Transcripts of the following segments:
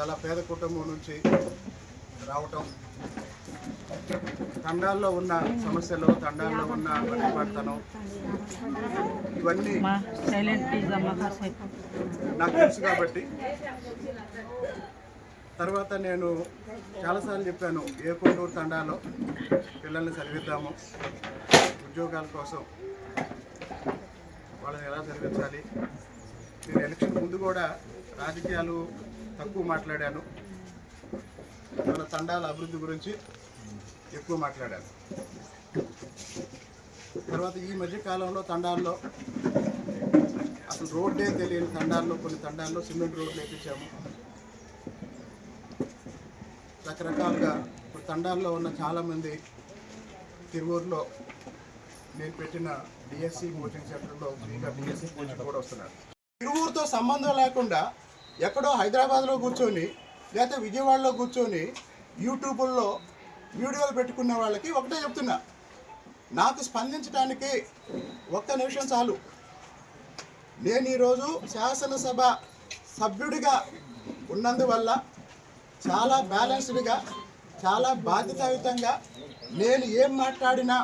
చాలా పేద కుటుంబం నుంచి రావటం. తండాల్లో ఉన్న సమస్యలు తండాల్లో ఉన్న వెనుకబడతనం ఇవన్నీ నాకు తెలుసు కాబట్టి. తర్వాత నేను చాలాసార్లు చెప్పాను ఏ కొండూరు తండాలో పిల్లల్ని చదివిద్దాము ఉద్యోగాల కోసం వాళ్ళని ఎలా చదివించాలి? నేను ఎలక్షన్ ముందు కూడా రాజకీయాలు తక్కువ మాట్లాడాను. మన తండాల అభివృద్ధి గురించి ఎక్కువ మాట్లాడాను. తర్వాత ఈ మధ్యకాలంలో తండాల్లో అసలు రోడ్డే తెలియని తండాల్లో కొన్ని తండాల్లో సిమెంట్ రోడ్లు వేయించాము రకరకాలుగా ఇప్పుడు తండాల్లో ఉన్న చాలామంది తిరువూరులో నేను పెట్టిన డిఎస్సి కోచింగ్ సెంటర్లో ఫ్రీగా డిఎస్సి కోచింగ్ కూడా వస్తున్నారు. తిరువూరుతో సంబంధం లేకుండా ఎక్కడో హైదరాబాద్లో కూర్చొని లేకపోతే విజయవాడలో కూర్చొని యూట్యూబ్లో వీడియోలు పెట్టుకున్న వాళ్ళకి ఒకటే చెప్తున్నా. నాకు స్పందించడానికి ఒక్క నిమిషం చాలు. నేను ఈరోజు శాసనసభ సభ్యుడిగా ఉన్నందువల్ల చాలా బ్యాలెన్స్డ్గా చాలా బాధ్యతాయుతంగా నేను ఏం మాట్లాడినా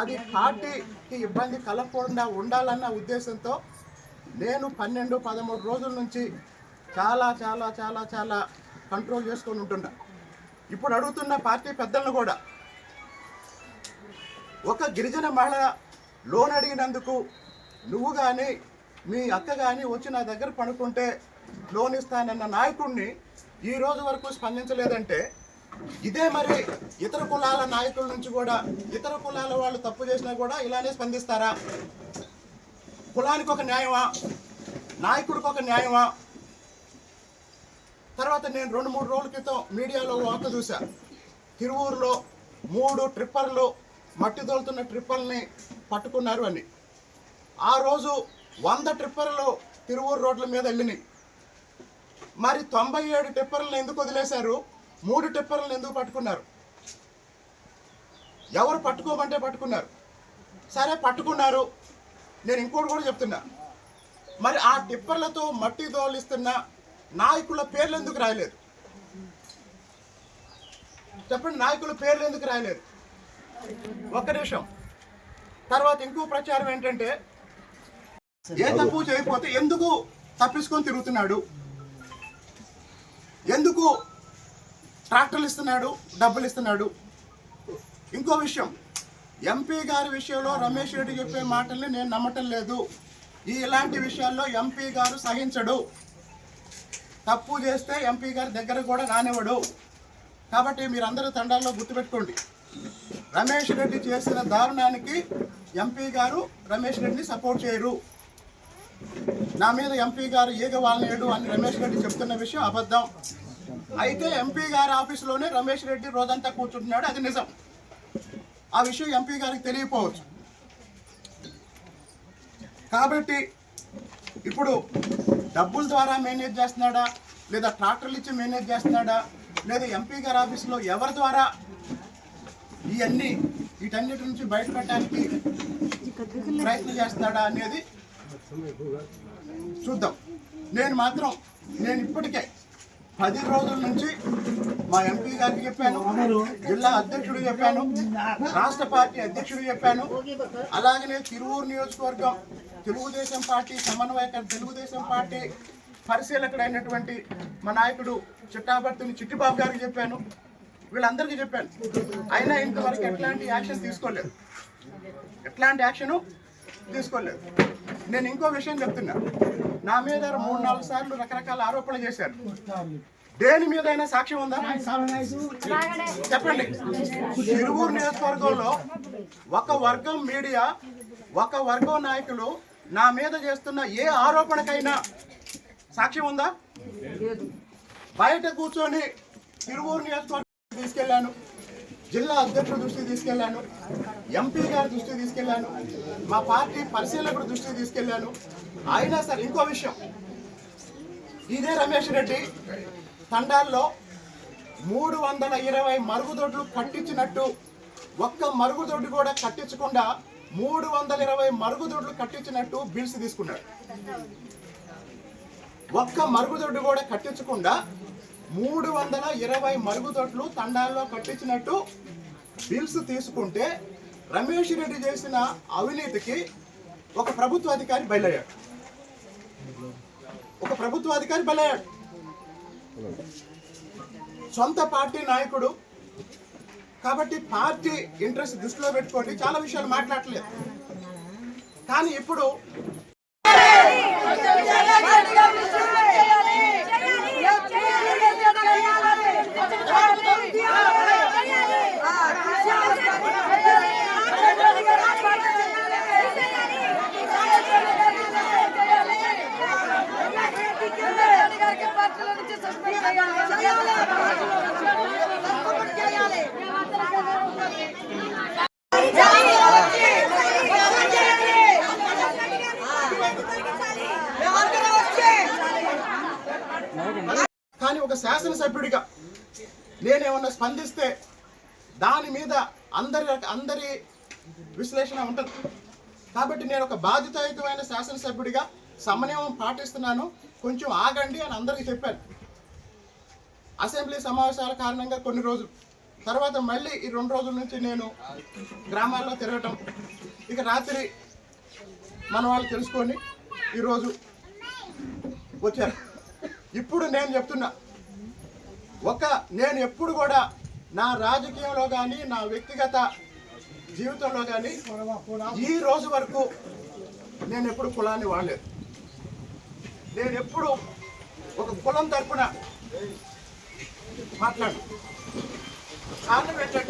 అది పార్టీకి ఇబ్బంది కలగకుండా ఉండాలన్న ఉద్దేశంతో నేను పన్నెండు పదమూడు రోజుల నుంచి చాలా చాలా చాలా చాలా కంట్రోల్ చేసుకొని ఉంటుండ. ఇప్పుడు అడుగుతున్న పార్టీ పెద్దలను కూడా ఒక గిరిజన మహిళ లోన్ అడిగినందుకు నువ్వు కానీ మీ అక్క కానీ వచ్చి నా దగ్గర పడుకుంటే లోన్ ఇస్తానన్న నాయకుడిని ఈ రోజు వరకు స్పందించలేదంటే ఇదే మరి ఇతర కులాల నాయకుల నుంచి కూడా ఇతర కులాల వాళ్ళు తప్పు చేసినా కూడా ఇలానే స్పందిస్తారా? కులానికి ఒక న్యాయమా? నాయకుడికి ఒక న్యాయమా? తర్వాత నేను రెండు మూడు రోజుల క్రితం మీడియాలో వార్త చూసా తిరువూరులో మూడు ట్రిప్పర్లు మట్టి తోలుతున్న ట్రిప్పర్ని పట్టుకున్నారు అని. ఆ రోజు వంద ట్రిప్పర్లు తిరువూరు రోడ్ల మీద వెళ్ళినాయి. మరి తొంభై ఏడు టిప్పర్లను ఎందుకు వదిలేశారు? మూడు టిప్పర్లను ఎందుకు పట్టుకున్నారు? ఎవరు పట్టుకోమంటే పట్టుకున్నారు. సరే పట్టుకున్నారు. నేను ఇంకోటి కూడా చెప్తున్నా. మరి ఆ టిప్పర్లతో మట్టి దోలిస్తున్న నాయకుల పేర్లు ఎందుకు రాయలేదు? చెప్పండి నాయకుల పేర్లు ఎందుకు రాయలేదు? ఒక్క నిమిషం. తర్వాత ఇంకో ప్రచారం ఏంటంటే ఏ తప్పు చేయకపోతే ఎందుకు తప్పించుకొని తిరుగుతున్నాడు? ఎందుకు ట్రాక్టర్లు ఇస్తున్నాడు డబ్బులు ఇస్తున్నాడు? ఇంకో విషయం ఎంపీ గారి విషయంలో రమేష్ రెడ్డి చెప్పే మాటల్ని నేను నమ్మటం లేదు. ఈ ఇలాంటి విషయాల్లో ఎంపీ గారు సహించడు. తప్పు చేస్తే ఎంపీ గారి దగ్గర కూడా రానివ్వడు. కాబట్టి మీరందరూ తండాల్లో గుర్తుపెట్టుకోండి. రమేష్ రెడ్డి చేసిన దారుణానికి ఎంపీ గారు రమేష్ రెడ్డిని సపోర్ట్ చేయరు. నా మీద ఎంపీ గారు ఈగ వాళ్ళనేడు అని రమేష్ రెడ్డి చెప్తున్న విషయం అబద్ధం. అయితే ఎంపీ గారి ఆఫీసులోనే రమేష్ రెడ్డి రోజంతా కూర్చుంటున్నాడు అది నిజం. ఆ విషయం ఎంపీ గారికి తెలియపోవచ్చు కాబట్టి ఇప్పుడు డబ్బుల ద్వారా మేనేజ్ చేస్తున్నాడా? లేదా ట్రాక్టర్లు ఇచ్చి మేనేజ్ చేస్తున్నాడా? లేదా ఎంపీ గారి ఆఫీసులో ఎవరి ద్వారా? ఇవన్నీ వీటన్నిటి నుంచి బయటపెట్టడానికి ప్రయత్నం చేస్తున్నాడా అనేది చూద్దాం. నేను మాత్రం నేను ఇప్పటికే పది రోజుల నుంచి మా ఎంపీ గారికి చెప్పాను జిల్లా అధ్యక్షుడు చెప్పాను రాష్ట్ర పార్టీ అధ్యక్షుడు చెప్పాను. అలాగనే తిరువూరు నియోజకవర్గం తెలుగుదేశం పార్టీ సమన్వయకర్ తెలుగుదేశం పార్టీ పరిశీలకుడైనటువంటి మా నాయకుడు చిట్టాభర్తిని చిట్టిబాబు గారికి చెప్పాను. వీళ్ళందరికీ చెప్పాను. అయినా ఇంతవరకు ఎట్లాంటి యాక్షన్ తీసుకోలేదు. ఎట్లాంటి యాక్షను తీసుకోలేదు. నేను ఇంకో విషయం చెప్తున్నా. నా మీద మూడు నాలుగు సార్లు రకరకాల ఆరోపణలు చేశారు. దేని మీద అయినా సాక్ష్యం ఉందా? చెప్పండి. తిరువూరు నియోజకవర్గంలో ఒక వర్గం మీడియా ఒక వర్గం నాయకులు నా మీద చేస్తున్న ఏ ఆరోపణకైనా సాక్ష్యం ఉందా? బయట కూర్చొని తిరువూరు నియోజకవర్గం తీసుకెళ్ళాను జిల్లా అధ్యక్షుడు దృష్టికి తీసుకెళ్ళాను ఎంపీ గారి దృష్టికి తీసుకెళ్ళాను మా పార్టీ పరిశీలకుడు దృష్టికి తీసుకెళ్ళాను అయినా సరే ఇంకో విషయం. ఇదే రమేష్ రెడ్డి తండాల్లో మూడు వందల ఇరవై మరుగుదొడ్లు కట్టించినట్టు ఒక్క మరుగుదొడ్డు కూడా కట్టించకుండా మూడు వందల ఇరవై మరుగుదొడ్లు కట్టించినట్టు బిల్స్ తీసుకున్నాడు. ఒక్క మరుగుదొడ్డు కూడా కట్టించకుండా మూడు వందల ఇరవై మరుగుదొడ్లు తండాల్లో కట్టించినట్టు బిల్స్ తీసుకుంటే రమేష్ రెడ్డి చేసిన అవినీతికి ఒక ప్రభుత్వ అధికారి బయలయ్యాడు ఒక ప్రభుత్వ అధికారి బలయ్యాడు సొంత పార్టీ నాయకుడు కాబట్టి పార్టీ ఇంట్రెస్ట్ దృష్టిలో పెట్టుకోండి చాలా విషయాలు మాట్లాడలేదు కానీ ఇప్పుడు కానీ ఒక శాసనసభ్యుడిగా నేనేమన్నా స్పందిస్తే దాని మీద అందరి అందరి విశ్లేషణ ఉంటుంది. కాబట్టి నేను ఒక బాధ్యతాయుతమైన శాసనసభ్యుడిగా సమన్వయం పాటిస్తున్నాను. కొంచెం ఆగండి అని అందరికీ చెప్పాను. అసెంబ్లీ సమావేశాల కారణంగా కొన్ని రోజులు. తర్వాత మళ్ళీ ఈ రెండు రోజుల నుంచి నేను గ్రామాల్లో తిరగటం. ఇక రాత్రి మన వాళ్ళు తెలుసుకొని ఈరోజు వచ్చారు. ఇప్పుడు నేను చెప్తున్నా ఒక నేను ఎప్పుడు కూడా నా రాజకీయంలో కానీ నా వ్యక్తిగత జీవితంలో కానీ ఈ రోజు వరకు నేను ఎప్పుడు కులాన్ని వాడలేదు. నేను ఎప్పుడు ఒక కులం తరపున మాట్లాడు. కారణం ఏంటంటే